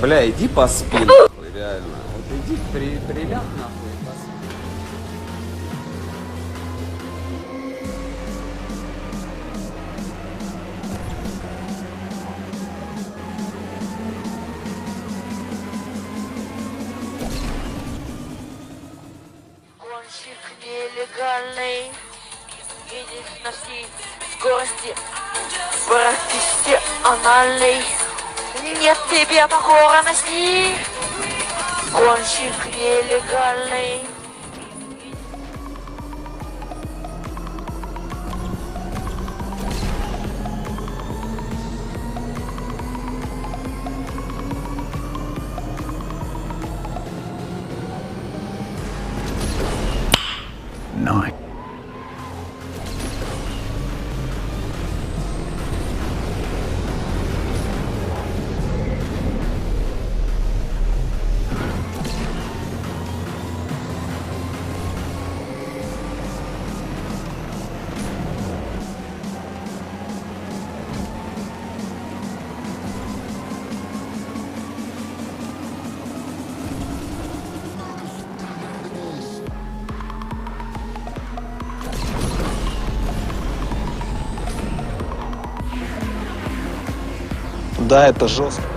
Бля, иди поспи, реально. Вот иди при, приляг нахуй и поспи. Гонщик нелегальный Едет на скорости Профессиональный Нет тебе покорности Гонщик нелегальный Nine. Да, это жестко.